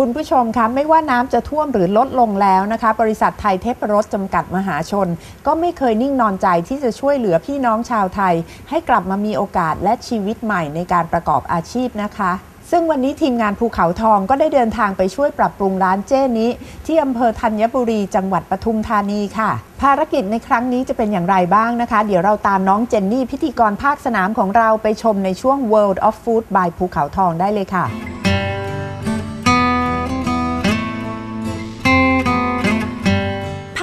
คุณผู้ชมคะไม่ว่าน้ำจะท่วมหรือลดลงแล้วนะคะ บริษัทไทยเทพรสจำกัดมหาชน ก็ไม่เคยนิ่งนอนใจที่จะช่วยเหลือพี่น้องชาวไทย ให้กลับมามีโอกาสและชีวิตใหม่ในการประกอบอาชีพนะคะซึ่งวันนี้ทีมงานภูเขาทองก็ได้เดินทางไปช่วยปรับปรุงร้านเจ้นี้ ที่อำเภอธัญบุรีจังหวัดปทุมธานีค่ะ ภารกิจในครั้งนี้จะเป็นอย่างไรบ้างนะคะ เดี๋ยวเราตามน้องเจนนี่พิธีกรภาคสนามของเราไปชมในช่วง World of Food by ภูเขาทองได้เลยค่ะ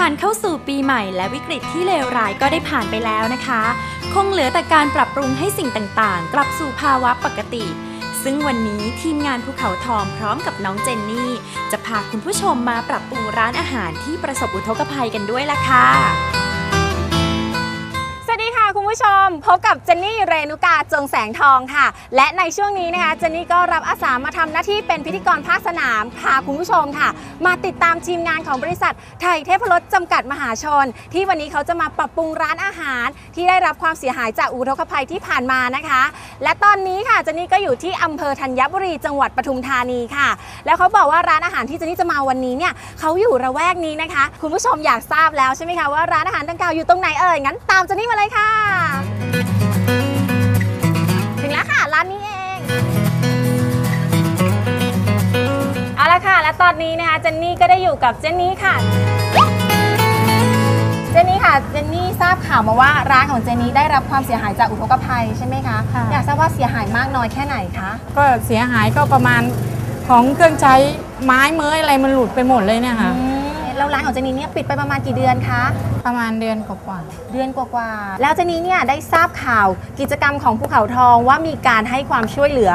ผ่านเข้าสู่ปีใหม่และวิกฤตที่เลวร้ายก็ได้ผ่านไปแล้วนะคะ คงเหลือแต่การปรับปรุงให้สิ่งต่างๆ กลับสู่ภาวะปกติ ซึ่งวันนี้ทีมงานภูเขาทองพร้อมกับน้องเจนนี่ จะพาคุณผู้ชมมาปรับปรุงร้านอาหารที่ประสบอุทกภัยกันด้วยล่ะค่ะสวัสดีค่ะ ผู้ชม พบกับเจนนี่เรนุกาจงแสงทองค่ะ และในช่วงนี้นะคะเจนนี่ก็รับอาสามาทำหน้าที่เป็นพิธีกรภาคสนามพาคุณผู้ชมค่ะ มาติดตามทีมงานของบริษัท ไทยเทพรสจำกัดมหาชน ที่วันนี้เขาจะมาปรับปรุงร้านอาหาร ที่ได้รับความเสียหายจากอุทกภัยที่ผ่านมานะคะ และตอนนี้ค่ะเจนนี่ก็อยู่ที่อำเภอธัญบุรีจังหวัดปทุมธานีค่ะ แล้วเขาบอกว่าร้านอาหารที่เจนนี่จะมาวันนี้เนี่ยเขาอยู่ระแวกนี้นะคะ คุณผู้ชมอยากทราบแล้วใช่ไหมคะว่าร้านอาหารดังกล่าวอยู่ตรงไหนเอ่ยงั้นตามเจนนี่มาเลยค่ะถึงแล้วค่ะ ร้านนี้เอง เอาละค่ะ และตอนนี้นะคะเจนนี่ก็ได้อยู่กับเจนนี่ค่ะ เจนนี่ค่ะ เจนนี่ทราบข่าวมาว่าร้านของเจนนี่ได้รับความเสียหายจากอุทกภัยใช่ไหมคะ ค่ะ อยากทราบว่าเสียหายมากน้อยแค่ไหนคะ ก็เสียหายก็ประมาณของเครื่องใช้ไม้เม้ยอะไรมันหลุดไปหมดเลยเนี่ยค่ะ อืม แล้วร้านของเจนนี่เนี่ยปิดไปประมาณกี่เดือนคะ ประมาณเดือนกว่าเดือนกว่าๆ แล้วเจนนี่เนี่ยได้ทราบข่าวกิจกรรมของภูเขาทองว่ามีการให้ความช่วยเหลือ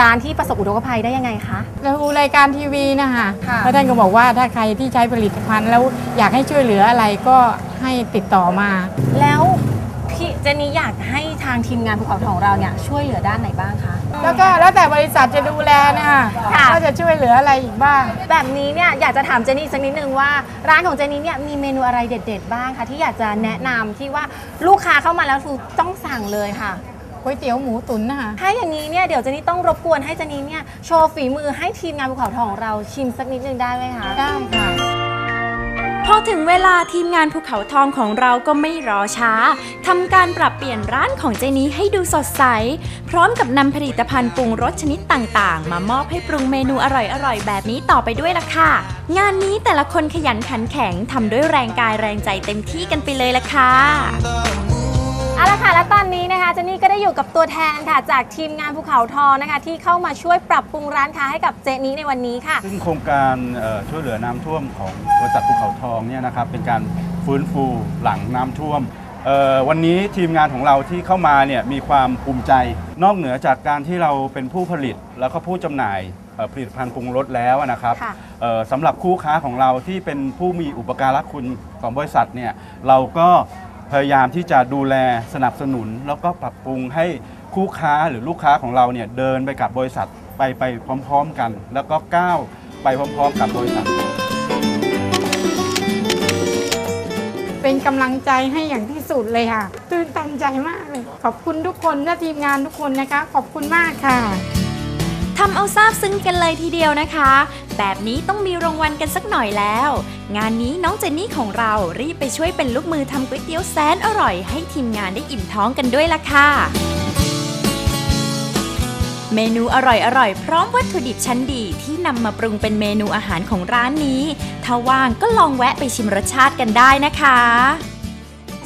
ร้านที่ประสบอุทกภัยได้ยังไงคะ ๆแล้วดูรายการทีวีนะคะค่ะ แล้วท่านก็บอกว่าถ้าใครที่ใช้ผลิตภัณฑ์แล้วอยากให้ช่วยเหลืออะไรก็ให้ติดต่อมา แล้วพี่ เจนนี่อยากให้ทางทีมงานภูเขาทองเราเนี่ยช่วยเหลือด้านไหนบ้างคะ แล้วก็แล้วแต่บริษัทจะดูแลนะคะค่ะ ว่าจะช่วยเหลืออะไรอีกบ้าง แบบนี้เนี่ยอยากจะถามเจนนี่สักนิดนึงว่าร้านของเจนนี่เนี่ยมีเมนูอะไรเด็ด ๆ บ้างคะที่อยากจะแนะนำที่ว่าลูกค้าเข้ามาแล้วคือต้องสั่งเลยค่ะ ก๋วยเตี๋ยวหมูตุ๋นนะคะ ถ้าอย่างนี้เนี่ยเดี๋ยวเจนนี่ต้องรบกวนให้เจนนี่เนี่ยโชว์ฝีมือให้ทีมงานภูเขาทองของเราชิมสักนิดนึงได้ไหมคะ ได้ค่ะพ อถึงเวลาทีมงานภูเขาทองของเราก็ไม่รอช้าทำการปรับเปลี่ยนร้านของเจนี้ให้ดูสดใส พร้อมกับนำผลิตภัณฑ์ปรุงรสชนิดต่างๆ มามอบให้ปรุงเมนูอร่อยๆ แบบนี้ต่อไปด้วยล่ะค่ะ งานนี้แต่ละคนขยันขันแข็งทำด้วยแรงกายแรงใจเต็มที่กันไปเลยล่ะค่ะ เอาละค่ะและตอนนี้นะคะเจนนี่ก็ได้อยู่กับตัวแทนค่ะ จากทีมงานภูเขาทองนะคะ ที่เข้ามาช่วยปรับปรุงร้านค้าให้กับเจนี้ในวันนี้ค่ะ ซึ่งโครงการเอ่อช่วยเหลือน้ำท่วมของบริษัทภูเขาทองเนี่ยนะครับเป็นการฟื้นฟูหลังน้ำท่วมเอ่อวันนี้ทีมงานของเราที่เข้ามาเนี่ยมีความภูมิใจ นอกเหนือจากการที่เราเป็นผู้ผลิตแล้วก็ผู้จำหน่ายเอ่อผลิตภัณฑ์ปรุงรสแล้วนะครับค่ะ เอ่อสำหรับคู่ค้าของเราที่เป็นผู้มีอุปการะคุณของบริษัทเนี่ยเราก็ พยายามที่จะดูแลสนับสนุน แล้วก็ปรับปรุงให้คู่ค้าหรือลูกค้าของเราเนี่ยเดินไปกับบริษัทไปไปพร้อม ๆกัน แล้วก็ก้าวไปพร้อม ๆ กับบริษัท เป็นกำลังใจให้อย่างที่สุดเลยค่ะ ตื่นตันใจมากเลย ขอบคุณทุกคนและทีมงานทุกคนนะคะ ขอบคุณมากค่ะ ทำเอาซาบซึ้งกันเลยทีเดียวนะคะ แบบนี้ต้องมีรางวัลกันสักหน่อยแล้ว งานนี้น้องเจนนี่ของเรารีบไปช่วยเป็นลูกมือทำก๋วยเตี๋ยวแสนอร่อยให้ทีมงานได้อิ่มท้องกันด้วยล่ะค่ะ เมนูอร่อยๆ พร้อมวัตถุดิบชั้นดีที่นำมาปรุงเป็นเมนูอาหารของร้านนี้ ถ้าว่างก็ลองแวะไปชิมรสชาติกันได้นะคะ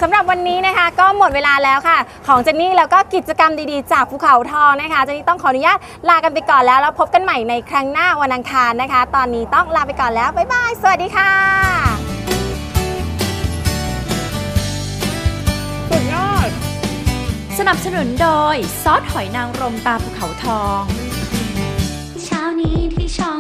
สำหรับวันนี้นะคะ ก็หมดเวลาแล้วค่ะ ของเจนนี่แล้วก็กิจกรรมดีๆ จากภูเขาทองนะคะเจนนี่ต้องขออนุญาตลากันไปก่อนแล้ว แล้วพบกันใหม่ในครั้งหน้าวันอังคารนะคะ ตอนนี้ต้องลาไปก่อนแล้วบ๊ายบายสวัสดีค่ะสุดยอดสนับสนุนโดยซอสหอยนางรมตาภูเขาทอง เช้านี้ที่ชอ